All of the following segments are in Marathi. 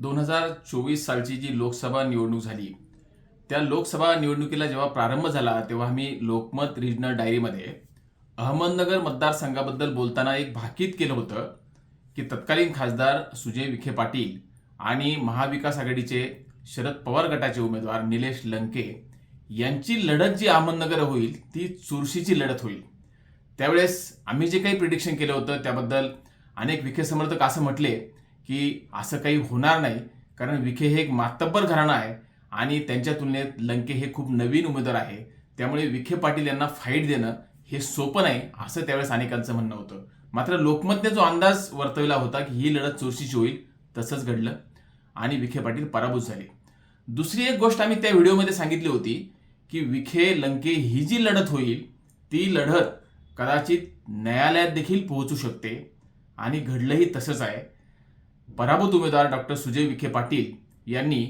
दोन हजार चोवीस सालची जी लोकसभा निवडणूक झाली त्या लोकसभा निवडणुकीला जेव्हा प्रारंभ झाला तेव्हा मी लोकमत रिजनल डायरीमध्ये अहमदनगर मतदारसंघाबद्दल बोलताना एक भाकीत केलं होतं की तत्कालीन खासदार सुजय विखे पाटील आणि महाविकास आघाडीचे शरद पवार गटाचे उमेदवार निलेश लंके यांची लढत जी अहमदनगर होईल ती चुरशीची लढत होईल. त्यावेळेस आम्ही जे काही प्रिडिक्शन केलं होतं त्याबद्दल अनेक विखे समर्थक असं म्हटले की असं काही होणार नाही. कारण विखे हे एक मातब्बर घराणं आहे आणि त्यांच्या तुलनेत लंके हे खूप नवीन उमेदवार आहे. त्यामुळे विखे पाटील यांना फाईट देणं हे सोपं नाही असं त्यावेळेस अनेकांचं म्हणणं होतं. मात्र लोकमतने जो अंदाज वर्तवला होता की ही लढत चुरशीची होईल तसंच घडलं आणि विखे पाटील पराभूत झाले. दुसरी एक गोष्ट आम्ही त्या व्हिडिओमध्ये सांगितली होती की विखे लंके ही जी लढत होईल ती लढत कदाचित न्यायालयात देखील पोहोचू शकते आणि घडलंही तसंच आहे. पराभूत उमेदवार डॉक्टर सुजय विखे पाटील यांनी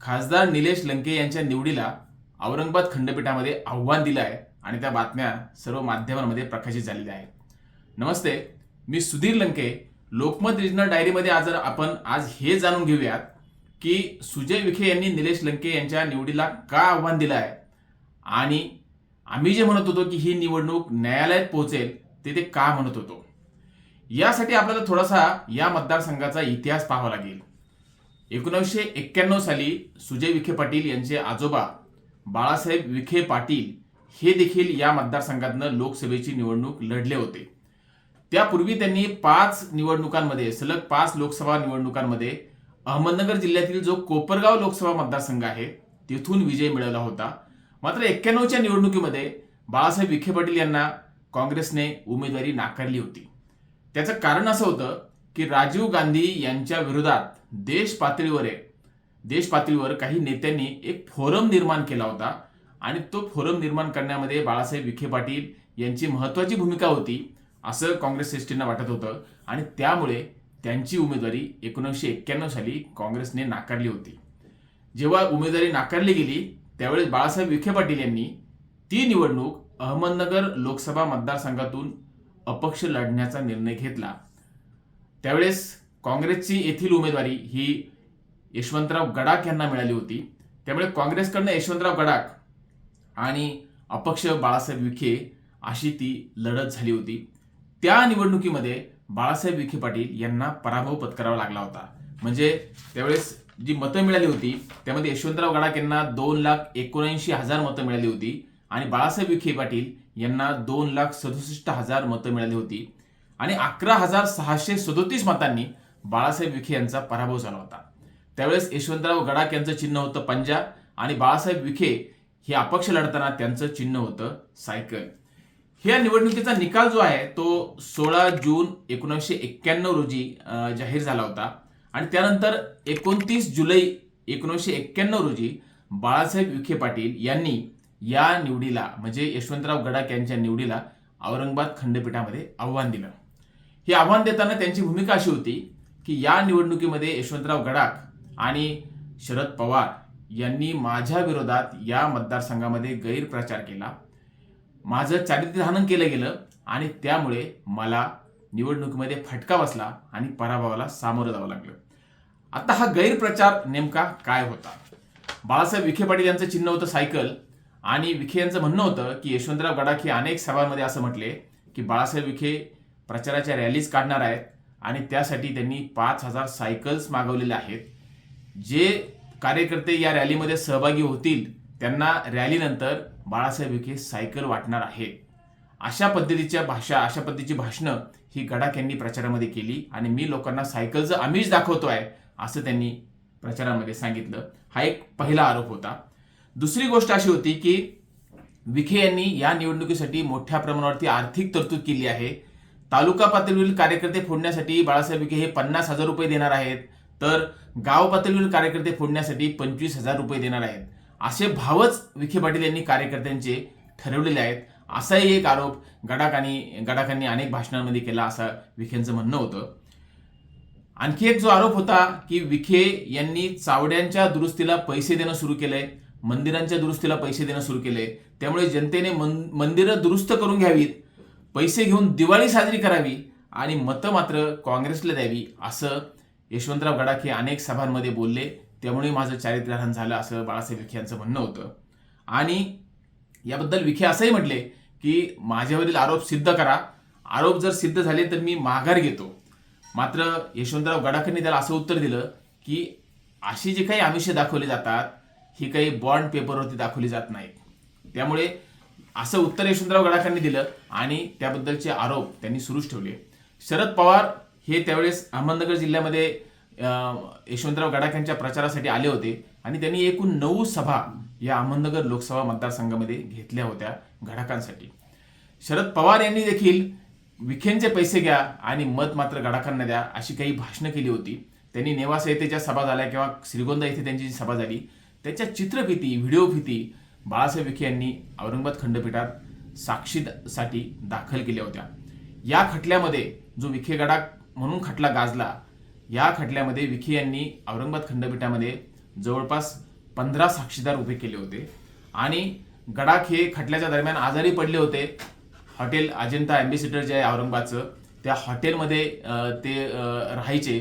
खासदार निलेश लंके यांच्या निवडीला औरंगाबाद खंडपीठामध्ये आव्हान दिलं आहे आणि त्या बातम्या सर्व माध्यमांमध्ये प्रकाशित झालेल्या आहेत. नमस्ते मी सुधीर लंके. लोकमत रिजनल डायरीमध्ये आज आपण आज हे जाणून घेऊयात की सुजय विखे यांनी निलेश लंके यांच्या निवडीला का आव्हान दिलं आहे आणि आम्ही जे म्हणत होतो की ही निवडणूक न्यायालयात पोहोचेल ते ते का म्हणत होतो? यासाठी आपल्याला थोडासा या मतदारसंघाचा इतिहास पाहावा लागेल. एकोणीसशे एक्क्याण्णव साली सुजय विखे पाटील यांचे आजोबा बाळासाहेब विखे पाटील हे देखील या मतदारसंघातनं लोकसभेची निवडणूक लढले होते. त्यापूर्वी त्यांनी पाच निवडणुकांमध्ये सलग पाच लोकसभा निवडणुकांमध्ये अहमदनगर जिल्ह्यातील जो कोपरगाव लोकसभा मतदारसंघ आहे तिथून विजय मिळवला होता. मात्र एक्क्याण्णवच्या निवडणुकीमध्ये बाळासाहेब विखे पाटील यांना काँग्रेसने उमेदवारी नाकारली होती. त्याचं कारण असं होतं की राजीव गांधी यांच्या विरोधात देश पातळीवर आहे देश पातळीवर काही नेत्यांनी एक फोरम निर्माण केला होता. आणि तो फोरम निर्माण करण्यामध्ये बाळासाहेब विखे पाटील यांची महत्त्वाची भूमिका होती असं काँग्रेस श्रेष्ठींना वाटत होतं. आणि त्यामुळे त्यांची उमेदवारी एकोणीसशे एक्क्याण्णव साली काँग्रेसने नाकारली होती. जेव्हा उमेदवारी नाकारली गेली त्यावेळेस बाळासाहेब विखे पाटील यांनी ती निवडणूक अहमदनगर लोकसभा मतदारसंघातून अपक्ष लढण्याचा निर्णय घेतला. त्यावेळेस काँग्रेसची येथील उमेदवारी ही यशवंतराव गडाख यांना मिळाली होती. त्यामुळे काँग्रेसकडनं यशवंतराव गडाख आणि अपक्ष बाळासाहेब विखे अशी ती लढत झाली होती. त्या निवडणुकीमध्ये बाळासाहेब विखे पाटील यांना पराभव पत्करावा लागला होता. म्हणजे त्यावेळेस जी मतं मिळाली होती त्यामध्ये यशवंतराव गडाख यांना दोन लाख एकोणऐंशी हजार मतं मिळाली होती. आणि बाळासाहेब विखे पाटील यांना दोन लाख सदुसष्ट हजार मतं मिळाली होती. आणि अकरा हजार सहाशे सदोतीस मतांनी बाळासाहेब विखे यांचा पराभव झाला होता. त्यावेळेस यशवंतराव गडाख यांचं चिन्ह होतं पंजा आणि बाळासाहेब विखे हे अपक्ष लढताना त्यांचं चिन्ह होतं सायकल. ह्या निवडणुकीचा निकाल जो आहे तो सोळा जून एकोणीसशे एक्क्याण्णव रोजी जाहीर झाला होता. आणि त्यानंतर एकोणतीस जुलै एकोणीसशे एक्क्याण्णव रोजी बाळासाहेब विखे पाटील यांनी या निवडीला म्हणजे यशवंतराव गडाख यांच्या निवडीला औरंगाबाद खंडपीठामध्ये आव्हान दिलं. हे आव्हान देताना त्यांची भूमिका अशी होती की या निवडणुकीमध्ये यशवंतराव गडाख आणि शरद पवार यांनी माझ्या विरोधात या मतदारसंघामध्ये गैरप्रचार केला. माझं चारित्र्यहनन केलं गेलं आणि त्यामुळे मला निवडणुकीमध्ये फटका बसला आणि पराभवाला सामोरं जावं लागलं. आता हा गैरप्रचार नेमका काय होता? बाळासाहेब विखे पाटील यांचं चिन्ह होतं सायकल. आणि विखे यांचं म्हणणं होतं की यशवंतराव गडाखे हे अनेक सभांमध्ये असं म्हटले की बाळासाहेब विखे प्रचाराच्या रॅलीज काढणार आहेत आणि त्यासाठी त्यांनी पाच हजार सायकल्स मागवलेल्या आहेत. जे कार्यकर्ते या रॅलीमध्ये सहभागी होतील त्यांना रॅलीनंतर बाळासाहेब विखे सायकल वाटणार आहेत अशा पद्धतीच्या भाषा अशा पद्धतीची भाषणं ही गडाख यांनी प्रचारामध्ये केली आणि मी लोकांना सायकलचं आम्हीच दाखवतो आहे असं त्यांनी प्रचारामध्ये सांगितलं. हा एक पहिला आरोप होता. दुसरी गोष्ट अशी होती की विखे यांनी या निवडणुकीसाठी मोठ्या प्रमाणावरती आर्थिक तरतूद केली आहे. तालुका पातळीवरील कार्यकर्ते फोडण्यासाठी बाळासाहेब विखे हे पन्नास हजार रुपये देणार आहेत. तर गाव पातळीवरील कार्यकर्ते फोडण्यासाठी पंचवीस हजार रुपये देणार आहेत. असे भावच विखे पाटील यांनी कार्यकर्त्यांचे ठरवलेले आहेत. असाही एक आरोप गडाख आणि गडाखांनी अनेक भाषणांमध्ये केला असं विखेंचं म्हणणं होतं. आणखी एक जो आरोप होता की विखे यांनी चावड्यांच्या दुरुस्तीला पैसे देणं सुरू केलंय. मंदिरांच्या दुरुस्तीला पैसे देणं सुरू केले. त्यामुळे जनतेने मन मंदिरं दुरुस्त करून घ्यावीत पैसे घेऊन दिवाळी साजरी करावी आणि मतं मात्र काँग्रेसला द्यावी असं यशवंतराव गडाखे हे अनेक सभांमध्ये बोलले. त्यामुळे माझं चारित्र्यहरण झालं असं बाळासाहेब विखे यांचं म्हणणं होतं. आणि याबद्दल विखे असंही म्हटले की माझ्यावरील आरोप सिद्ध करा. आरोप जर सिद्ध झाले तर मी माघार घेतो. मात्र यशवंतराव गडाखेंनी त्याला असं उत्तर दिलं की अशी जी काही आमिषे दाखवली जातात ही काही बॉन्ड पेपरवरती दाखवली जात नाहीत त्यामुळे असं उत्तर यशवंतराव गडाखांनी दिलं आणि त्याबद्दलचे आरोप त्यांनी सुरूच ठेवले. शरद पवार हे त्यावेळेस अहमदनगर जिल्ह्यामध्ये अं, यशवंतराव गडाखांच्या प्रचारासाठी आले होते आणि त्यांनी एकूण नऊ सभा या अहमदनगर लोकसभा मतदारसंघामध्ये घेतल्या होत्या गडाखांसाठी. शरद पवार यांनी देखील विखेंचे पैसे घ्या आणि मत मात्र गडाखांना द्या अशी काही भाषणं केली होती. त्यांनी नेवासा येथे ज्या सभा झाल्या किंवा श्रीगोंदा येथे त्यांची जी सभा झाली त्याच्या चित्रफिती व्हिडिओफिती बाळासाहेब विखे यांनी औरंगाबाद खंडपीठात साक्षीसाठी दाखल केल्या होत्या. या खटल्यामध्ये जो विखे गडा म्हणून खटला गाजला या खटल्यामध्ये विखे यांनी औरंगाबाद खंडपीठामध्ये जवळपास पंधरा साक्षीदार उभे केले होते आणि गडाख हे खटल्याच्या दरम्यान आजारी पडले होते. हॉटेल अजिंठा अँबेसिडर जे आहे औरंगाबादचं त्या हॉटेलमध्ये ते राहायचे.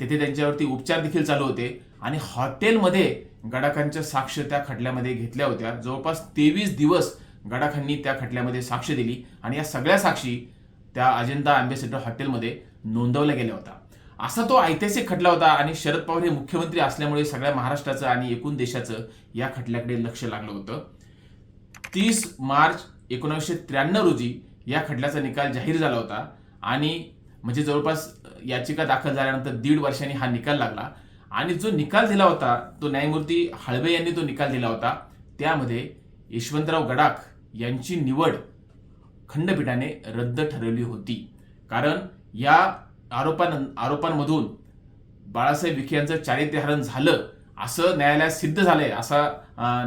तेथे त्यांच्यावरती उपचार देखील चालू होते. आणि हॉटेलमध्ये गडाखांच्या साक्ष त्या खटल्यामध्ये घेतल्या होत्या. जवळपास तेवीस दिवस गडाखांनी त्या खटल्यामध्ये साक्ष दिली आणि या सगळ्या साक्षी त्या अजिंठा अँबेसिडर हॉटेलमध्ये नोंदवल्या गेल्या होत्या. असा तो ऐतिहासिक खटला होता आणि शरद पवार हे मुख्यमंत्री असल्यामुळे सगळ्या महाराष्ट्राचं आणि एकूण देशाचं या खटल्याकडे लक्ष लागलं होतं. तीस मार्च एकोणीसशे त्र्याण्णव रोजी या खटल्याचा निकाल जाहीर झाला होता आणि म्हणजे जवळपास याचिका दाखल झाल्यानंतर दीड वर्षांनी हा निकाल लागला. आणि जो निकाल दिला होता तो न्यायमूर्ती हळबे यांनी तो निकाल दिला होता त्यामध्ये यशवंतराव गडाख यांची निवड खंडपीठाने रद्द ठरवली होती. कारण या आरोपां आरोपांमधून बाळासाहेब विखे यांचं चारित्र्यहरण झालं असं न्यायालयात सिद्ध झालंय असा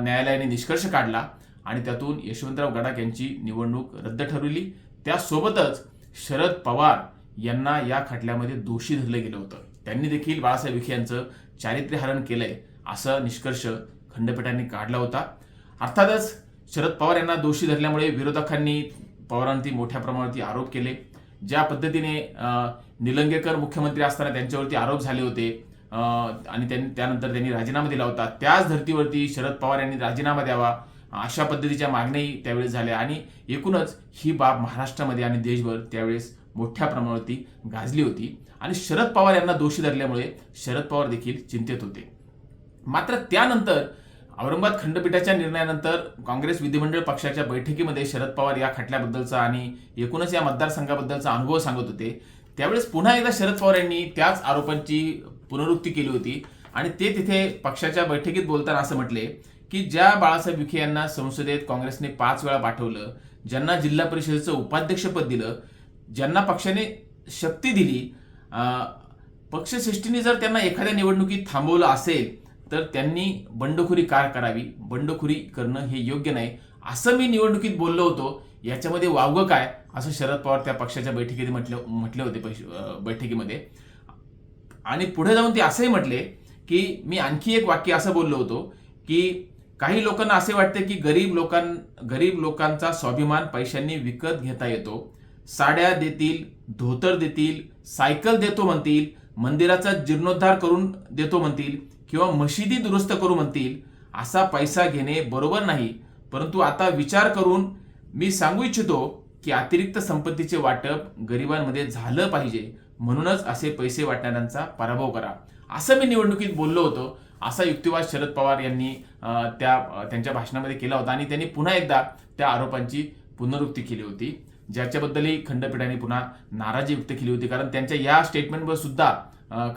न्यायालयाने निष्कर्ष काढला आणि त्यातून यशवंतराव गडाख यांची निवडणूक रद्द ठरवली. त्यासोबतच शरद पवार यांना या खटल्यामध्ये दोषी धरलं गेलं होतं. त्यांनी देखील बाळासाहेब विखे यांचं चारित्र्यहरण केलंय असा निष्कर्ष खंडपीठाने काढला होता. अर्थातच शरद पवार यांना दोषी धरल्यामुळे विरोधकांनी पवारांती मोठ्या प्रमाणावरती आरोप केले. ज्या पद्धतीने निलंगेकर मुख्यमंत्री असताना त्यांच्यावरती आरोप झाले होते आणि त्यांनी त्यानंतर त्यांनी राजीनामा दिला होता त्याच धर्तीवरती शरद पवार यांनी राजीनामा द्यावा अशा पद्धतीच्या मागण्याही त्यावेळेस झाल्या. आणि एकूणच ही बाब महाराष्ट्रामध्ये आणि देशभर त्यावेळेस मोठ्या प्रमाणावरती गाजली होती. आणि शरद पवार यांना दोषी धरल्यामुळे शरद पवार देखील चिंतेत होते. मात्र त्यानंतर औरंगाबाद खंडपीठाच्या निर्णयानंतर काँग्रेस विधिमंडळ पक्षाच्या बैठकीमध्ये शरद पवार या खटल्याबद्दलचा आणि एकूणच या मतदारसंघाबद्दलचा अनुभव सांगत होते. त्यावेळेस पुन्हा एकदा शरद पवार यांनी त्याच आरोपांची पुनरुक्ती केली होती आणि ते तिथे पक्षाच्या बैठकीत बोलताना असं म्हटले की ज्या बाळासाहेब विखे यांना संसदेत काँग्रेसने पाच वेळा पाठवलं ज्यांना जिल्हा परिषदेचं उपाध्यक्षपद दिलं ज्यांना पक्षाने शक्ती दिली पक्षश्रेष्ठीने जर त्यांना एखाद्या निवडणुकीत थांबवलं असेल तर त्यांनी बंडखोरी का करावी? बंडखोरी करणं हे योग्य नाही. असं मी निवडणुकीत बोललो होतो याच्यामध्ये वावगं काय? असं शरद पवार त्या पक्षाच्या बैठकीत म्हटलं म्हटले होते पैश- बैठकीमध्ये. आणि पुढे जाऊन ते असंही म्हटले की मी आणखी एक वाक्य असं बोललो होतो की काही लोकांना असे वाटते की गरीब लोकां गरीब लोकांचा स्वाभिमान पैशांनी विकत घेता येतो. साड्या देतील धोतर देतील सायकल देतो म्हणतील मंदिराचा जीर्णोद्धार करून देतो म्हणतील किंवा मशिदी दुरुस्त करू म्हणतील असा पैसा घेणे बरोबर नाही. परंतु आता विचार करून मी सांगू इच्छितो की अतिरिक्त संपत्तीचे वाटप गरिबांमध्ये झालं पाहिजे. म्हणूनच असे पैसे वाटणाऱ्यांचा पराभव करा. असं मी निवडणुकीत बोललो होतो. असा युक्तिवाद शरद पवार यांनी त्या त्यांच्या भाषणामध्ये केला होता आणि त्यांनी पुन्हा एकदा त्या आरोपांची पुनरुक्ती केली होती. ज्याच्याबद्दलही खंडपीठाने पुन्हा नाराजी व्यक्त केली होती. कारण त्यांच्या या स्टेटमेंटवर सुद्धा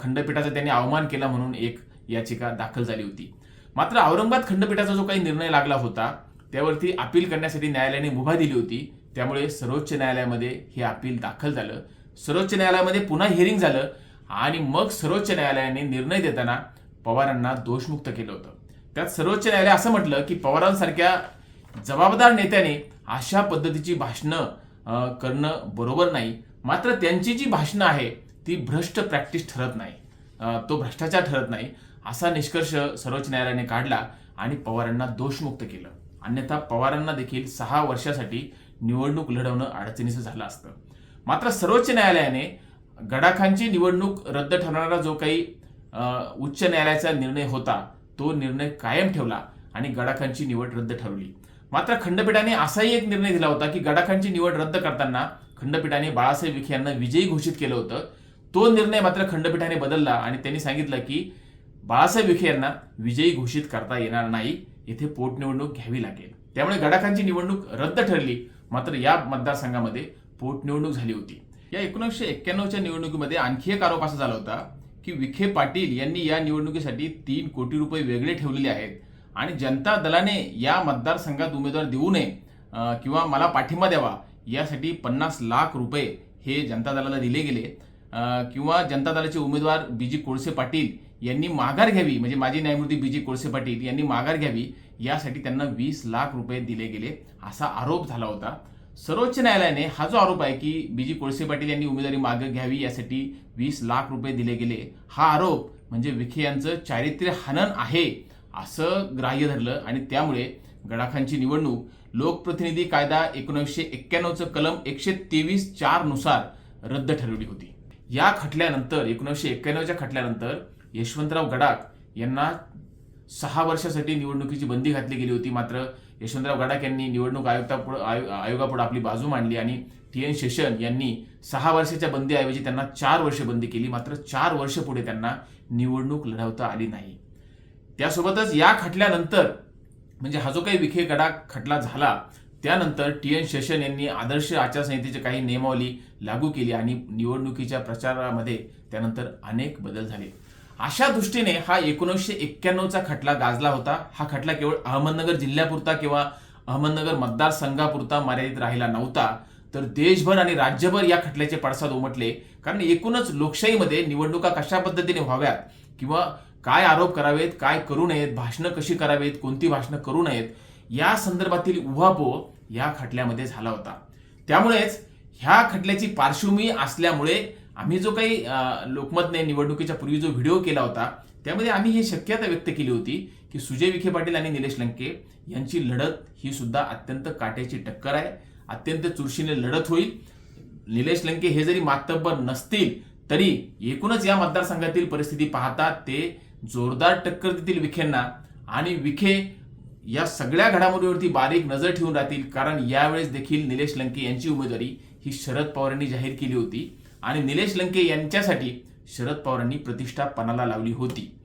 खंडपीठाचा त्यांनी अवमान केला म्हणून एक याचिका दाखल झाली होती. मात्र औरंगाबाद खंडपीठाचा जो काही निर्णय लागला होता त्यावरती अपील करण्यासाठी न्यायालयाने मुभा दिली होती. त्यामुळे सर्वोच्च न्यायालयामध्ये हे अपील दाखल झालं. सर्वोच्च न्यायालयामध्ये पुन्हा हिअरिंग झालं आणि मग सर्वोच्च न्यायालयाने निर्णय देताना पवारांना दोषमुक्त केलं होतं. त्यात सर्वोच्च न्यायालय असं म्हटलं की पवारांसारख्या जबाबदार नेत्याने अशा पद्धतीची भाषणं करणं बरोबर नाही. मात्र त्यांची जी भाषणं आहे ती भ्रष्ट प्रॅक्टिस ठरत नाही. तो भ्रष्टाचार ठरत नाही. असा निष्कर्ष सर्वोच्च न्यायालयाने काढला आणि पवारांना दोषमुक्त केलं. अन्यथा पवारांना देखील सहा वर्षासाठी निवडणूक लढवणं अडचणीचं झालं असतं. मात्र सर्वोच्च न्यायालयाने गडाखांची निवडणूक रद्द ठरवणारा जो काही उच्च न्यायालयाचा निर्णय होता तो निर्णय कायम ठेवला आणि गडाखांची निवड रद्द ठरवली. मात्र खंडपीठाने असाही एक निर्णय दिला होता की गडाखांची निवड रद्द करताना खंडपीठाने बाळासाहेब विखे यांना विजयी घोषित केलं होतं. तो निर्णय मात्र खंडपीठाने बदलला आणि त्यांनी सांगितलं की बाळासाहेब विखे यांना विजयी घोषित करता येणार नाही इथे पोटनिवडणूक घ्यावी लागेल. त्यामुळे गडाखांची निवडणूक रद्द ठरली मात्र या मतदारसंघामध्ये पोटनिवडणूक झाली होती. या एकोणीसशे एक्क्याण्णवच्या निवडणुकीमध्ये आणखी एक आरोप असा झाला होता की विखे पाटील यांनी या निवडणुकीसाठी तीन कोटी रुपये वेगळे ठेवलेले आहेत. आणि जनता दलाने या मतदारसंघात उमेदवार देऊ नये किंवा मला पाठिंबा द्यावा यासाठी पन्नास लाख रुपये हे जनता दलाला दिले गेले. किंवा जनता दलाचे उमेदवार बी जी कोळसे पाटील यांनी माघार घ्यावी म्हणजे माजी न्यायमूर्ती बी जी कोळसे पाटील यांनी माघार घ्यावी यासाठी त्यांना वीस लाख रुपये दिले गेले असा आरोप झाला होता. सर्वोच्च न्यायालयाने हा जो आरोप आहे की बी जी कोळसे पाटील यांनी उमेदवारी मागे घ्यावी यासाठी वीस लाख रुपये दिले गेले हा आरोप म्हणजे विखे यांचं चारित्र्य हनन आहे. असं ग्राह्य धरलं आणि त्यामुळे गडाखांची निवडणूक लोकप्रतिनिधी कायदा एकोणीसशे एक्क्याण्णवचं कलम एकशे तेवीस चारनुसार रद्द ठरवली होती. या खटल्यानंतर एकोणीसशे एक्क्याण्णवच्या खटल्यानंतर यशवंतराव गडाख यांना सहा वर्षासाठी निवडणुकीची बंदी घातली गेली होती. मात्र यशवंतराव गडाख यांनी निवडणूक आयुक्तापुढे आयोगापुढे आपली बाजू मांडली आणि टी एन शेषन यांनी सहा वर्षाच्या बंदीऐवजी त्यांना चार वर्ष बंदी केली. मात्र चार वर्ष पुढे त्यांना निवडणूक लढवता आली नाही. त्यासोबतच या खटल्यानंतर म्हणजे हा जो काही विखे गडा खटला झाला त्यानंतर टी एन शेषन यांनी आदर्श आचारसंहितेची काही नियमावली लागू केली आणि निवडणुकीच्या प्रचारामध्ये त्यानंतर अनेक बदल झाले. अशा दृष्टीने हा एकोणीसशे एक्क्याण्णवचा खटला गाजला होता. हा खटला केवळ अहमदनगर जिल्ह्यापुरता किंवा अहमदनगर मतदारसंघापुरता मर्यादित राहिला नव्हता. तर देशभर आणि राज्यभर या खटल्याचे पडसाद उमटले. कारण एकूणच लोकशाहीमध्ये निवडणुका कशा पद्धतीने व्हाव्यात किंवा काय आरोप करावेत काय करू नयेत भाषणं कशी करावेत कोणती भाषणं करू नयेत या संदर्भातील उहापोह या खटल्यामध्ये झाला होता. त्यामुळेच ह्या खटल्याची पार्श्वभूमी असल्यामुळे आम्ही जो काही लोकमतने निवडणुकीच्या पूर्वी जो व्हिडिओ केला होता त्यामध्ये आम्ही ही शक्यता व्यक्त केली होती की सुजय विखे पाटील आणि निलेश लंके यांची लढत ही सुद्धा अत्यंत काट्याची टक्कर आहे अत्यंत चुरशीने लढत होईल. निलेश लंके हे जरी मातब्बर नसतील तरी एकूणच या मतदारसंघातील परिस्थिती पाहता ते जोरदार टक्कर देतील विखेंना. आणि विखे या सगळ्या घडामोडीवरती बारीक नजर ठेवून राहतील कारण यावेळेस देखील निलेश लंके यांची उमेदवारी ही शरद पवारांनी जाहीर केली होती. आणि निलेश लंके यांच्यासाठी शरद पवारांनी प्रतिष्ठा पणाला लावली होती.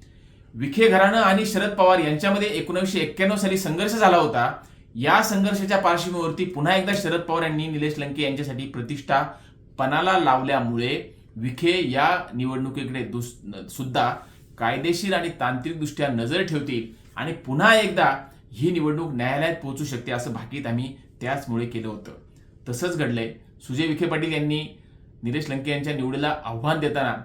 विखे घराणं आणि शरद पवार यांच्यामध्ये एकोणीसशे एक्क्याण्णव साली संघर्ष झाला होता. या संघर्षाच्या पार्श्वभूमीवरती पुन्हा एकदा शरद पवार यांनी निलेश लंके यांच्यासाठी प्रतिष्ठा पणाला लावल्यामुळे विखे या निवडणुकीकडे दुस- सुद्धा कायदेशीर आणि तांत्रिकदृष्ट्या नजर ठेवतील आणि पुन्हा एकदा ही निवडणूक न्यायालयात पोहोचू शकते असं भाकीत आम्ही त्याचमुळे केलं होतं. तसंच घडलंय. सुजय विखे पाटील यांनी निलेश लंके यांच्या निवडीला आव्हान देताना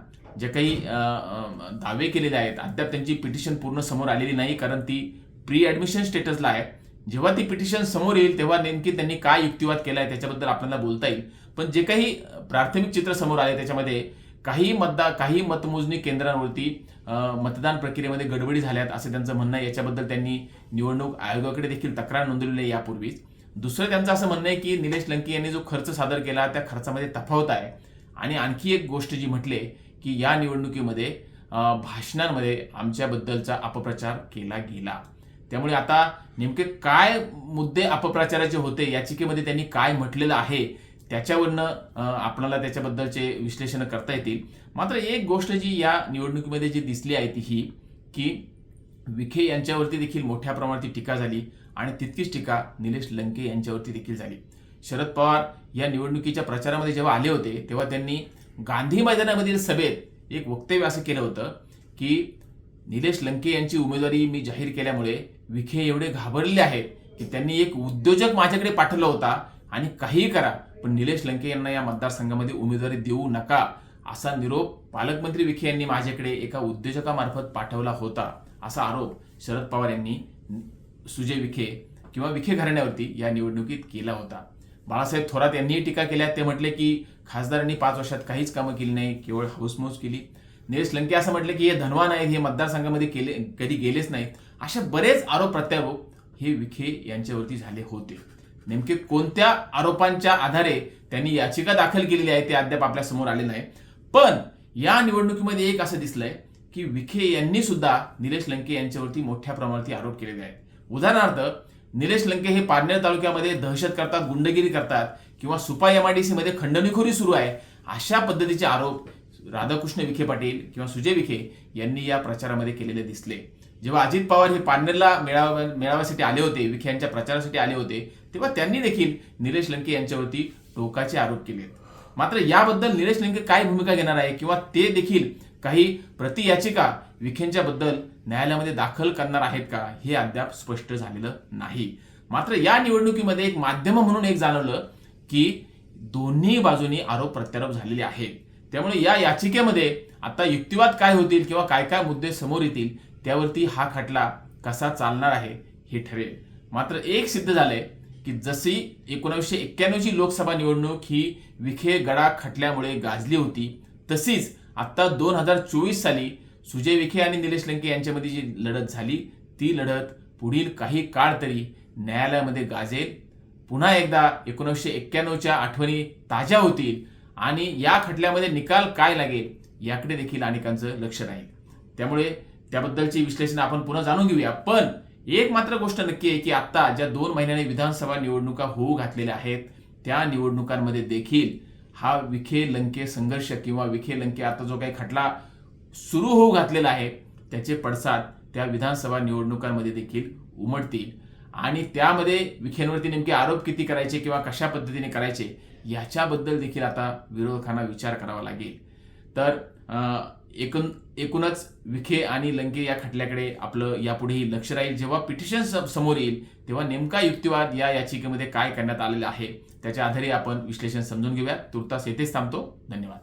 जे काही दावे केलेले आहेत अद्याप त्यांची पिटिशन पूर्ण समोर आलेली नाही कारण ती प्री ॲडमिशन स्टेटसला आहे. जेव्हा ती पिटिशन समोर येईल तेव्हा नेमकी त्यांनी काय युक्तिवाद केला आहे त्याच्याबद्दल आपल्याला बोलता येईल. पण जे काही प्राथमिक चित्र समोर आले त्याच्यामध्ये काही मतदा काही मतमोजणी केंद्रांवरती मतदान प्रक्रियेमध्ये गडबडी झाल्यात असं त्यांचं म्हणणं आहे. याच्याबद्दल त्यांनी निवडणूक आयोगाकडे देखील तक्रार नोंदवलेली आहे यापूर्वीच. दुसरं त्यांचं असं म्हणणं आहे की निलेश लंके यांनी जो खर्च सादर केला त्या खर्चामध्ये तफावत आहे. आणि आणखी एक गोष्ट जी म्हटले की या निवडणुकीमध्ये भाषणांमध्ये आमच्याबद्दलचा अपप्रचार केला गेला. त्यामुळे आता नेमके काय मुद्दे अपप्रचाराचे होते याचिकेमध्ये त्यांनी काय म्हटलेलं आहे त्याच्यावरनं आपल्याला त्याच्याबद्दलचे विश्लेषण करता येतील. मात्र एक गोष्ट जी या निवडणुकीमध्ये जी दिसली आहे ती ही की विखे यांच्यावरती देखील मोठ्या प्रमाणात टीका झाली आणि तितकीच टीका निलेश लंके यांच्यावरती देखील झाली. शरद पवार या निवडणुकीच्या प्रचारामध्ये जेव्हा आले होते तेव्हा त्यांनी गांधी मैदानामधील सभेत एक वक्तव्य असं केलं होतं की निलेश लंके यांची उमेदवारी मी जाहीर केल्यामुळे विखे एवढे घाबरले आहेत की त्यांनी एक उद्योजक माझ्याकडे पाठवला होता आणि काहीही करा पण निलेश लंके यांना या मतदारसंघामध्ये उमेदवारी देऊ नका असा निरोप पालकमंत्री विखे यांनी माझ्याकडे एका उद्योजकामार्फत पाठवला होता असा आरोप शरद पवार यांनी सुजय विखे किंवा विखे घराण्यावरती या निवडणुकीत केला होता. बाळासाहेब थोरात यांनीही टीका केल्या ते म्हटले की खासदारांनी पाच वर्षात काहीच कामं केली नाही केवळ हाऊसमौज केली. निलेश लंके असं म्हटलं की हे धनवान आहेत हे मतदारसंघामध्ये केले कधी गेलेच नाहीत. अशा बरेच आरोप प्रत्यारोप हे विखे यांच्यावरती झाले होते. नेमके कोणत्या आरोपांच्या आधारे त्यांनी याचिका दाखल केलेली आहे ते अद्याप आपल्यासमोर आले नाही. पण या निवडणुकीमध्ये एक असं दिसलंय की विखे यांनी सुद्धा निलेश लंके यांच्यावरती मोठ्या प्रमाणावरती आरोप केलेले आहेत. उदाहरणार्थ निलेश लंके हे पारनेर तालुक्यामध्ये दहशत करतात गुंडगिरी करतात किंवा सुपा एमआयडीसी मध्ये खंडणीखोरी सुरू आहे अशा पद्धतीचे आरोप राधाकृष्ण विखे पाटील किंवा सुजय विखे यांनी या प्रचारामध्ये केलेले दिसले. जेव्हा अजित पवार हे पारनेरला मेळाव्या मेळाव्यासाठी आले होते विखे यांच्या प्रचारासाठी आले होते तेव्हा त्यांनी देखील निलेश लंके यांच्यावरती टोकाचे आरोप केले मात्र याबद्दल निलेश लंके काय भूमिका घेणार आहे किंवा ते देखील काही प्रति याचिका विखेंच्या बद्दल न्यायालयामध्ये दाखल करणार आहेत का हे अद्याप स्पष्ट झालेलं नाही. मात्र या निवडणुकीमध्ये एक माध्यम म्हणून एक जाणवलं की दोन्ही बाजूनी आरोप प्रत्यारोप झालेले आहेत. त्यामुळे या याचिकेमध्ये आता युक्तिवाद काय होतील किंवा काय काय मुद्दे समोर येतील त्यावरती हा खटला कसा चालणार आहे हे ठरेल. मात्र एक सिद्ध झालंय की जशी एकोणीसशे एक्क्याण्णवची लोकसभा निवडणूक ही विखे गडा खटल्यामुळे गाजली होती तशीच आत्ता दोन हजार चोवीस साली सुजय विखे आणि निलेश लंके यांच्यामध्ये जी लढत झाली ती लढत पुढील काही काळ तरी न्यायालयामध्ये गाजेल. पुन्हा एकदा एकोणीसशे एक्क्याण्णवच्या आठवणी ताज्या होतील आणि या खटल्यामध्ये निकाल काय लागेल याकडे देखील अनेकांचं लक्ष राहील. त्यामुळे त्याबद्दलचे विश्लेषण आपण पुन्हा जाणून घेऊया. पण एक मात्र गोष्ट नक्की आहे की आता ज्या दोन महिन्याने विधानसभा निवडणुका होऊ घातलेल्या आहेत त्या निवडणुकांमध्ये देखील हा विखे लंके संघर्ष किंवा विखे लंके आता जो काही खटला सुरू होऊ घातलेला आहे त्याचे पडसाद त्या विधानसभा निवडणुकांमध्ये देखील उमटतील. आणि त्यामध्ये विखेंवरती नेमके आरोप किती करायचे किंवा कशा पद्धतीने करायचे याच्याबद्दल देखील आता विरोधकांना विचार करावा लागेल. तर एकूण एकूणच विखे आणि लंके या खटल्याकडे आपलं यापुढेही लक्ष राहील. जेव्हा पिटिशन समोर येईल तेव्हा नेमका युक्तिवाद या याचिकेमध्ये काय करण्यात आलेला आहे त्याच्या आधारे आपण विश्लेषण समजून घेऊया. तुर्तास येथेच थांबतो. धन्यवाद.